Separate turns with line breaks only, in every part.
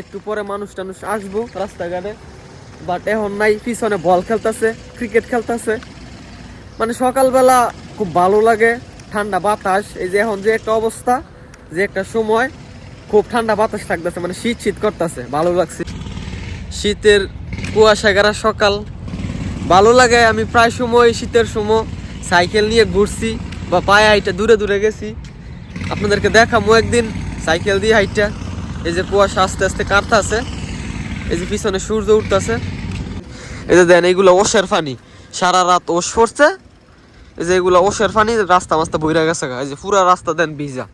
একটু পরে মানুষ টানুষ আসব রাস্তাঘাটে। বাট এখন নাই, পিছনে বল খেলতেছে ক্রিকেট খেলতেছে। মানে সকালবেলা খুব ভালো লাগে, ঠান্ডা বাতাস। এই যে এখন যে একটা অবস্থা, যে একটা সময়, খুব ঠান্ডা বাতাস থাকতেছে মানে শীত শীত করতেছে, ভালো লাগছে। শীতের কুয়াশা গেরা সকাল। ভালো লাগে, আমি প্রায় সময় শীতের সময় সাইকেল নিয়ে ঘুরছি, বা পায়ে হাইটা দূরে দূরে গেছি। আপনাদেরকে দেখামো একদিন, সাইকেল দিয়ে হাইটা। এই যে কুয়াশা আস্তে আস্তে কাটতাছে। এই যে পিছনে সূর্য উঠতেছে। এই যে দেন, এইগুলো ওষের পানি। সারা রাত ওষ পড়ছে। এই যে এগুলো ওষের পানি, রাস্তা মাস্তা বইরা গেছে গা। এই যে পুরা রাস্তা দেন ভিজা।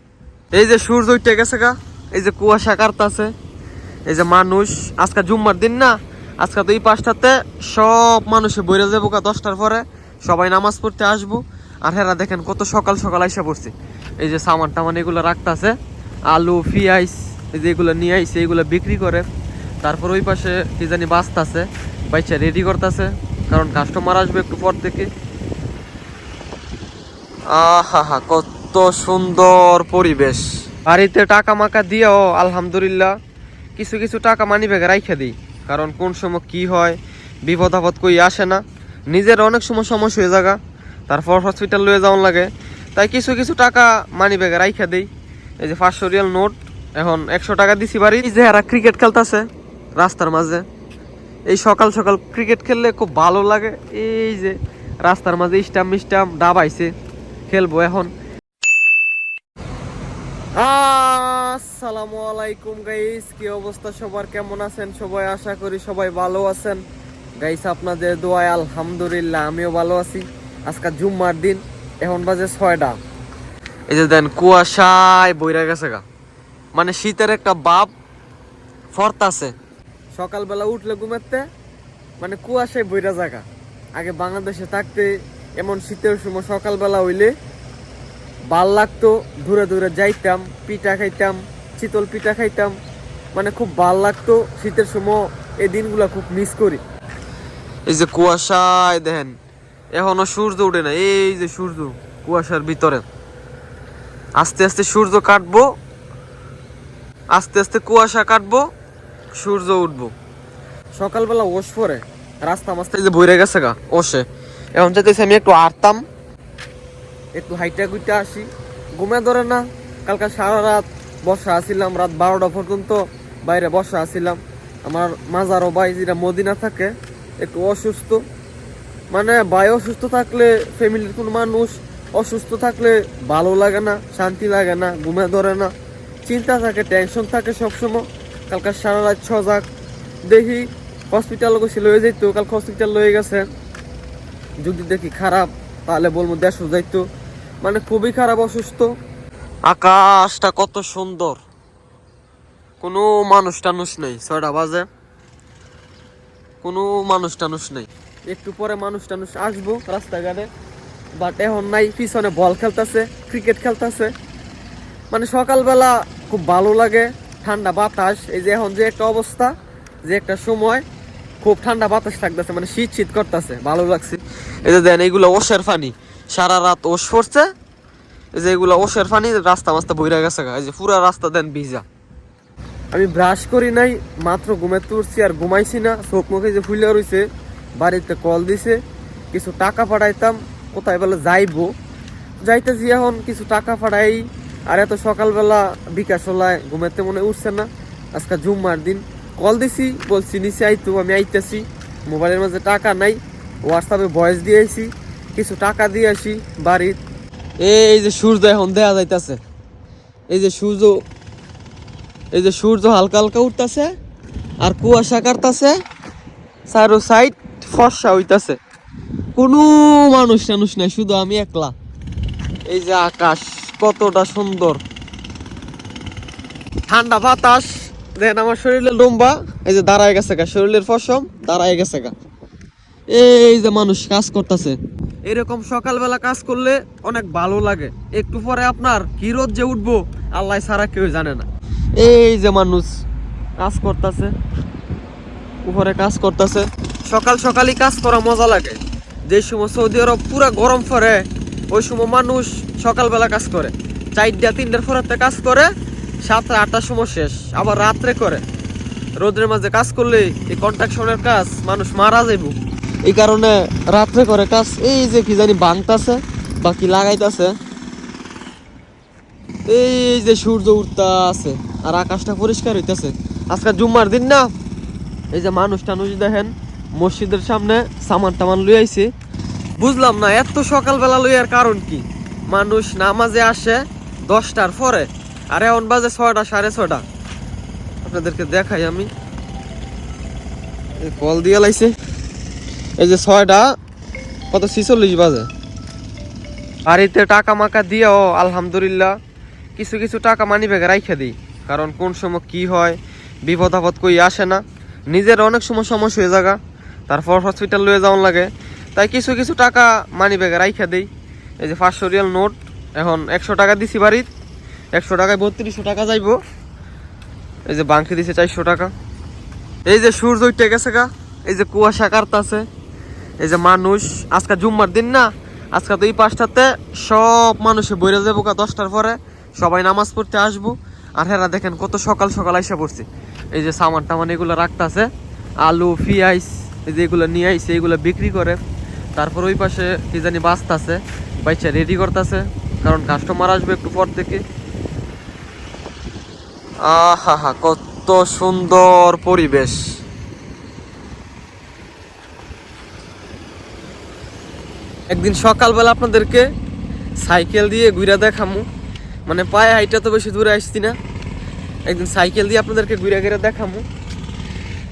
এই যে সূর্য উঠে গেছে গা। এই যে কুয়াশা কাটতাছে। এই যে মানুষ, আজকে জুম্মার দিন না, আজকে তো এই পাঁচটাতে সব মানুষে বইরে যাব কা দশটার পরে। সবাই নামাজ পড়তে আসব। আর হেরা দেখেন কত সকাল সকাল আইসা পড়ছি। এই যে সামান টামান এগুলো রাখতাছে। আলু, পিঁয়াজ এই যে এগুলো নিয়ে আইসে এগুলো বিক্রি করে। তারপর ওই পাশে কি জানি বাঁচতাছে বাইচা রেডি করতেছে, কারণ কাস্টমার আসবে একটু পর থেকে। আহা হা কত সুন্দর পরিবেশ। বাড়িতে টাকা মাকা দিয়েও, আলহামদুলিল্লাহ, কিছু কিছু টাকা মানি ব্যাগে রাইখে দিই। কারণ কোন সময় কি হয়, বিপদ আপদ কই আসে না। নিজের অনেক সময় সমস্যা হয়ে জায়গা তারপর হসপিটাল লয়ে যাওয়ার লাগে। তাই কিছু কিছু টাকা মানি ব্যাগে রাইখে দিই। এই যে পাঁচশো রিয়াল নোট এখন একশো টাকা দিছি বাড়ি। যে এরা ক্রিকেট খেলতেছে রাস্তার মাঝে। এই সকাল সকাল ক্রিকেট খেললে খুব ভালো লাগে। এই যে রাস্তার মাঝে স্টাম্প মিস্টাম্প ডাবাইছে। খেলব এখন। আসসালামু আলাইকুম গাইস কি অবস্থা? সবার কেমন আছেন? সবাই আশা করি সবাই ভালো আছেন। গাইস আপনাদের দোয়ায় আলহামদুলিল্লাহ, আমিও ভালো আছি। আজকে জুম্মার দিন, এখন বাজে ছয়টা। এই যে দেন কুয়াশায় বইরা গেছে গা। মানে শীতের একটা বাপ ফরতাছে। সকালবেলা উঠলে ঘুমাতে মানে কুয়াশায় বইরা জায়গা আগে বাংলাদেশে থাকতে এমন শীতের সময় সকালবেলা হইলে ভালো লাগতো দূরে দূরে যাইতাম পিঠা খাইতাম শীতল পিঠা খাইতাম মানে খুব ভালো লাগতো শীতের সময় এই দিনগুলো খুব মিস করি। এই যে কুয়াশায় দেখেন এখনও সূর্য উঠে না এই যে সূর্য কুয়াশার ভিতরে। আস্তে আস্তে সূর্য কাটবো আস্তে আস্তে কুয়াশা কাটবো, সূর্য উঠবো। সকালবেলা ওষ পরে, রাস্তা মাস্তা যে বইরে গেছে গা, ওষে। এখন চাইতেছি আমি একটু আরতাম একটু হাইটা গুইটা আসি। ঘুমে ধরে না, কালকে সারা রাত বসা আছিলাম, রাত বারোটা পর্যন্ত বাইরে বসা আছিলাম। আমার মাজারও ভাই যেটা মদিনা থাকে, একটু অসুস্থ। মানে ভাই অসুস্থ থাকলে ফ্যামিলির কোনো মানুষ অসুস্থ থাকলে ভালো লাগে না, শান্তি লাগে না, ঘুমে ধরে না। চিন্তা থাকে টেনশন থাকে সবসময়। কালকে সারা রাত সজাগ। দেখি হসপিটাল গেছি লয়ে যাইতো, কালকে হসপিটাল লয়ে গেছে। যদি দেখি খারাপ, তাহলে বলব দেশ যাইতো। মানে খুবই খারাপ, অসুস্থ। আকাশটা কত সুন্দর। কোনো মানুষ টানুষ নেই, ছয়টা বাজে। কোনো মানুষ টানুষ নেই। একটু পরে মানুষ টানুষ আসব রাস্তাঘাটে। বাট এখন নাই, পিছনে বল খেলতেছে ক্রিকেট খেলতেছে। মানে সকালবেলা খুব ভালো লাগে, ঠান্ডা বাতাস। এই যে এখন যে একটা অবস্থা, যে একটা সময় খুব ঠান্ডা বাতাস থাকতেছে মানে শীত শীত করতেছে, ভালো লাগছে। এই যে দেন এইগুলো ওষের পানি। সারা রাত ওষ পড়ছে। এই যে এগুলো ওষের পানি, রাস্তা মাস্তা বইরা গেছে এই যে পুরা রাস্তা দেন ভিজা। আমি ব্রাশ করি নাই, মাত্র ঘুমে তুলছি আর ঘুমাইছি না। চোখ মুখে যে ফুলে রয়েছে বাড়িতে কল দিছে, কিছু টাকা পাঠাইতাম, কোথায় বলে যাইবো। যাইতেছি এখন, কিছু টাকা পাঠাই আর এত সকালবেলা বিকাশ হলায় ঘুমাতে মনে উঠছে না। আজকে জুম্মার দিন। কল দিছি, বলছি, নিচে আইতো আমি আইতেছি। মোবাইলের মাঝে টাকা নাই। হোয়াটসঅ্যাপে ভয়েস দিয়ে দিয়েছি কিছু টাকা দিয়ে আসি বাড়ির। এই যে সূর্য এখন দেয়া যাইতাছে। এই যে সূর্য, এই যে সূর্য হালকা হালকা উঠতেছে আর কুয়াশা কাটতাছে। চারো সাইড ফর্সা হইতাছে। কোনো মানুষ টানুষ নাই, শুধু আমি একলা। এই যে আকাশ। কতটা সুন্দর। ঠান্ডা বাতাস। দেন আমার শরীরে লম্বা। এই যে দাঁড়ায় গেছে গা, শরীরের ফসম দাঁড়ায় গেছে গা। এই যে মানুষ কাজ করতেছে। এরকম সকালবেলা কাজ করলে অনেক ভালো লাগে। একটু পরে আপনার কি রোদ যে উঠবো, আল্লাহ ছাড়া কেউ জানে না। এই যে মানুষ কাজ করতেছে, উপরে কাজ করতেছে। সকাল সকালই কাজ করা মজা লাগে। যে সময় সৌদি আরব পুরা গরম পরে ওই সময় মানুষ সকালবেলা কাজ করে। চারটা, তিনটার পরে কাজ করে, সাতটা, আটটার সময় শেষ, আবার রাত্রে করে। রোদের মাঝে কাজ করলে এই কন্ট্রাকশনের কাজ মানুষ মারা যাইব। এই কারণে রাত্রে করে কাজ এই যে কি জানি বাংতাছে বা কি লাগাইতাছে। এই যে সূর্য উঠতা আছে, আর আকাশটা পরিষ্কার হইতেছে। আজকে জুম্মার দিন না, এই যে মানুষ টানুষ দেখেন, মসজিদের সামনে সামান টামান লই বুঝলাম না, এত সকালবেলা লইয়ার কারণ কি? মানুষ নামাজে আসে দশটার পরে, আর এখন বাজে ছয়টা, সাড়ে ছটা আপনাদেরকে দেখাই আমি। কল দিয়ে লাইছে। এই যে ছয়টা, কত ছিচল্লিশ বাজে। বাড়িতে টাকা মাকা দিয়েও, আলহামদুলিল্লাহ, কিছু কিছু টাকা মানি ব্যাগে রাইখে দিই। কারণ কোন সময় কি হয়, বিপদ আপদ কই আসে না। নিজের অনেক সময় সমস্যা হয়ে জায়গা তারপর হসপিটাল লয়ে যাওয়ার লাগে। তাই কিছু কিছু টাকা মানি ব্যাগে রাইখা দেই। এই যে পাঁচশো রিয়াল নোট এখন একশো টাকা দিছি বাড়ির। একশো টাকায় বত্রিশশো টাকা যাইব। এই যে বাংকে দিছে চারশো টাকা। এই যে সূর্য উঠে গেছে গা। এই যে কুয়াশা কাটতাছে। এই যে মানুষ, আজকে জুম্মার দিন না, আজকে তো এই পাঁচটাতে সব মানুষে বইরে যাব কা দশটার পরে। সবাই নামাজ পড়তে আসব। আর হেরা দেখেন কত সকাল সকাল আইসা পড়ছে। এই যে সামান টামান এগুলো রাখতাছে। আলু, পিঁয়াজ, এই যে এগুলো নিয়ে আইসে, এগুলো বিক্রি করে। তারপর ওই পাশে কি জানি বাঁচতাছে বাইচা রেডি করতেছে, কারণ কাস্টমার আসবে একটু পর থেকে। আহা হা কত সুন্দর পরিবেশ। একদিন সকালবেলা আপনাদেরকে সাইকেল দিয়ে ঘুরে দেখামু। মানে পায়ে হাইটা তো বেশি দূরে আসছি না। একদিন সাইকেল দিয়ে আপনাদেরকে ঘুরে ঘুরে দেখামু।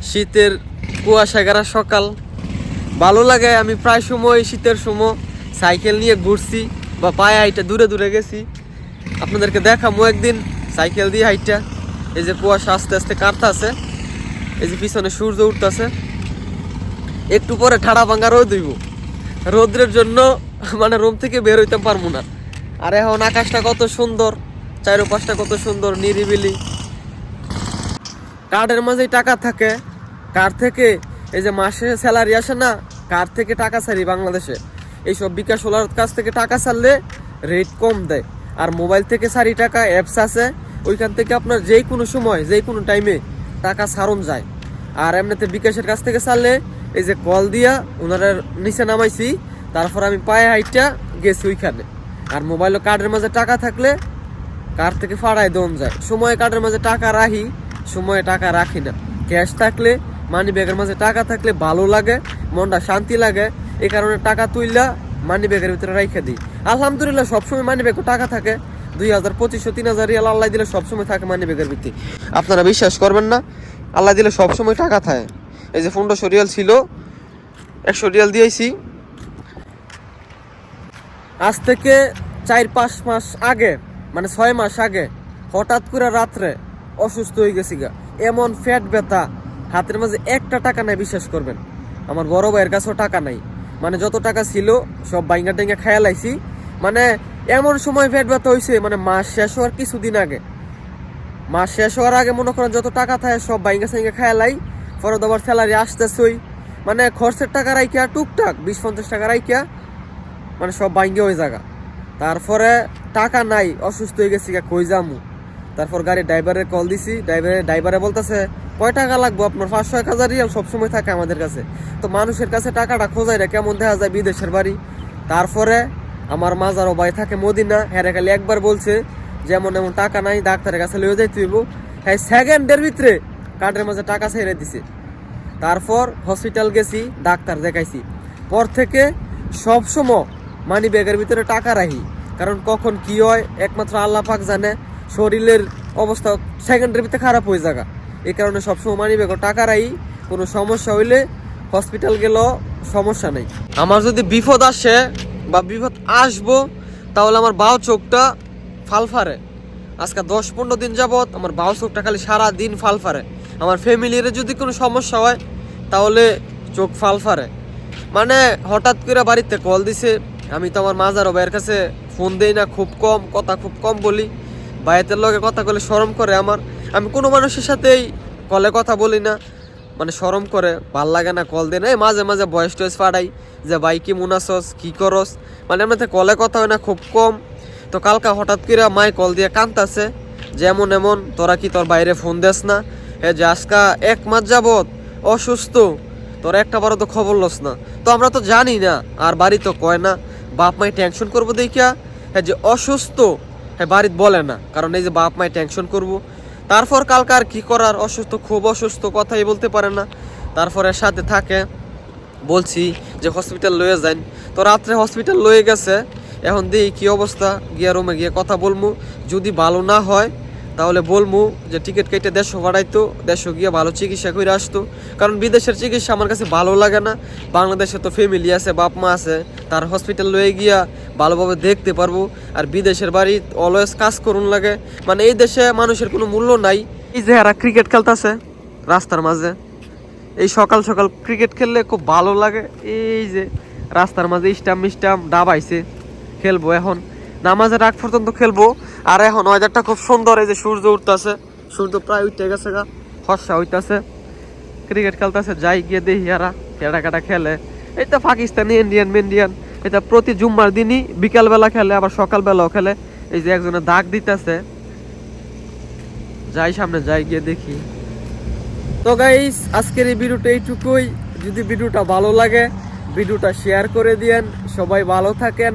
শীতের কুয়াশা গেরা সকাল। ভালো লাগে, আমি প্রায় সময় শীতের সময় সাইকেল নিয়ে ঘুরছি বা পায়ে হাইটা দূরে দূরে গেছি। আপনাদেরকে দেখামু একদিন সাইকেল দিয়ে হাইটা। এই যে কুয়াশা আস্তে আস্তে কাটতাছে, এই যে পিছনে সূর্য উঠতেছে। একটু পরে ঠাড়া ভাঙ্গা রোদ হইব। রোদ্রের জন্য মানে রুম থেকে বের হইতে পারব না। আর এখন আকাশটা কত সুন্দর, চারোপাশটা কত সুন্দর, নিরিবিলি। কার্ডের মাঝেই টাকা থাকে, কার থেকে এই যে মাসে স্যালারি আসে না, কার থেকে টাকা ছাড়ি বাংলাদেশে? এইসব বিকাশ ওলার কাছ থেকে টাকা ছাড়লে রেট কম দেয়। আর মোবাইল থেকে সারি টাকা অ্যাপস আছে, ওইখান থেকে আপনার যেই কোনো সময় যেই কোনো টাইমে টাকা ছাড়ন যায়। আর এমনিতে বিকাশের কাছ থেকে ছাড়লে এই যে কল দিয়া ওনারা নিচে নামাইছি, তারপর আমি পায়ে হাইটটা গেছি ওইখানে। আর মোবাইল কার্ডের মাঝে টাকা থাকলে কার থেকে ফাড়ায় দন যায়। সময় কার্ডের মাঝে টাকা রাখি, সময়ে টাকা রাখি না। ক্যাশ থাকলে মানি ব্যাগের মাঝে টাকা থাকলে ভালো লাগে, মনটা শান্তি লাগে এই কারণে টাকা তুইলা মানি ব্যাগের ভিতরে রাইখে দিই আলহামদুলিল্লাহ সবসময় মানি ব্যাগে টাকা থাকে, দুই হাজার পঁচিশশো, তিন হাজার রিয়াল আল্লাহ দিলে সবসময় থাকে মানি ব্যাগের ভিত্তি। আপনারা বিশ্বাস করবেন না, আল্লাহ দিলে সবসময় টাকা থাকে। এই যে পনেরোশো রিয়াল ছিল, একশো রিয়াল দিয়েছি। আজ থেকে চার পাঁচ মাস আগে মানে ছয় মাস আগে, হঠাৎ করে রাত্রে অসুস্থ হয়ে গেছি গা। এমন ফ্যাট ব্যথা হাতের মাঝে একটা টাকা নাই, বিশ্বাস করবেন। আমার বড় ভাইয়ের কাছেও টাকা নাই। মানে যত টাকা ছিল, সব বাইঙ্গা টেঙ্গা খায়া লাইছি। মানে এমন সময় ফ্যাট ব্যথা হয়েছে মানে মাস শেষ হওয়ার কিছুদিন আগে। মাস শেষ হওয়ার আগে মনে করেন যত টাকা থাকে, সব বাইঙ্গা সাইঙ্গা খায়া লাই। পরে আবার স্যালারি আসতেছই। মানে খরচের টাকা রাইকিয়া টুকটাক, বিশ পঞ্চাশ টাকা রাইকিয়া মানে সব বাইঙ্গে ওই জায়গা তারপরে টাকা নাই, অসুস্থ হয়ে গেছি কই যামু? তারপর গাড়ি ড্রাইভারের কল দিছি। ড্রাইভারে ড্রাইভারে বলতেছে, কয় টাকা লাগবো আপনার? পাঁচশো, এক হাজার রিয়াল সবসময় থাকে আমাদের কাছে। তো মানুষের কাছে টাকাটা খোঁজাই রে, কেমন দেখা যায় বিদেশের বাড়ি। তারপরে আমার মাজারও ভাই থাকে মদিনা হ্যাঁ খালি একবার বলছে, যেমন এমন টাকা নাই, ডাক্তারের কাছে লয়ে যাই হইব। হ্যাঁ সেকেন্ডের ভিতরে কার্ডের মাঝে টাকা ছেড়ে দিছে। তারপর হসপিটাল গেছি, ডাক্তার দেখাইছি। পর থেকে সবসময় মানি ব্যাগের ভিতরে টাকা রাখি। কারণ কখন কি হয়, একমাত্র আল্লাহ পাক জানে। শরীরের অবস্থা সেকেন্ডের ভিতরে খারাপ হয়ে যাগা। এই কারণে সবসময় মানি ব্যাগও টাকা রাখি কোনো সমস্যা হইলে হসপিটাল গেলেও সমস্যা নেই। আমার যদি বিপদ আসে বা বিপদ আসব, তাহলে আমার বাও চোখটা ফালফারে আজকে দশ পনেরো দিন যাবৎ আমার বাউ চোখটা খালি সারা দিন ফালফারে আমার ফ্যামিলির যদি কোনো সমস্যা হয়, তাহলে চোখ ফালফারে মানে হঠাৎ করে বাড়িতে কল দিছে, আমি তো আমার মাজারও ভাইয়ের কাছে ফোন দেই না, খুব কম, কথা খুব কম বলি। ভাইয়ের লগে কথা বলে শরম করে আমার। আমি কোনো মানুষের সাথেই কলে কথা বলি না। মানে শরম করে, ভালো লাগে না কল দেয় না। মাঝে মাঝে ভয়েস টয়েস পাঠাই যে, ভাই, কি মুনাসস? কী করস? মানে এমনিতে কলে কথা হয় না, খুব কম। তো কালকা হঠাৎ করে মাই কল দিয়ে কান্তাছে যেমন এমন তোরা কি তোর বাইরে ফোন দেস না? হে যে, আজকা এক মাস যাবত অসুস্থ। তোর একটা বারো তো খবর লস না। তো আমরা তো জানি না, আর বাড়ি তো কয় না। বাপ মাই টেনশন করব দেখিয়া হ্যাঁ যে, অসুস্থ হ্যাঁ বাড়িতে বলে না। কারণ এই যে বাপ মায়ের টেনশন করব। তারপর কালকে আর কি করার? অসুস্থ, খুব অসুস্থ, কথাই বলতে পারে না। তারপরে সাথে থাকে, বলছি যে হসপিটাল লয়ে যান তো রাত্রে হসপিটাল লয়ে গেছে। এখন দিই কী অবস্থা, গিয়া রুমে গিয়ে কথা বলব যদি ভালো না হয় তাহলে বলমু যে টিকিট কেটে দেড়শো বাড়াইতো দেড়শো গিয়ে ভালো চিকিৎসা করে আসতো। কারণ বিদেশের চিকিৎসা আমার কাছে ভালো লাগে না। বাংলাদেশে তো ফ্যামিলি আছে, বাপ মা আছে, তার হসপিটাল লয়ে গিয়া ভালোভাবে দেখতে পারব। আর বিদেশের বাড়ি অলওয়েজ কাজ করুন লাগে। মানে এই দেশে মানুষের কোনো মূল্য নাই। এই যে এরা ক্রিকেট খেলতেছে রাস্তার মাঝে, এই সকাল সকাল ক্রিকেট খেললে খুব ভালো লাগে। এই যে রাস্তার মাঝে স্টাম্প স্টাম্প ডাবাইছে খেলব এখন। নামাজের আগ পর্যন্ত খেলব। আর এখন ওয়েদারটা খুব সুন্দর, এই যে সূর্য উঠতেছে। সূর্য প্রায় উঠতে গেছে গা, ফর্সা হইতাছে। ক্রিকেট খেলতেছে, যাই গিয়ে দেখি এরা কেটা কেটা খেলে। তো পাকিস্তানি ইন্ডিয়ান মেন্ডিয়ান এটা প্রতি জুম্মার দিনই বিকালবেলা খেলে, আবার সকালবেলাও খেলে। এই যে একজনে দাগ দিতেছে। যাই সামনে, যাই গিয়ে দেখি। তো গাইস আজকের এই ভিডিওটা এইটুকুই। যদি ভিডিওটা ভালো লাগে, ভিডিওটা শেয়ার করে দিয়েন। সবাই ভালো থাকেন।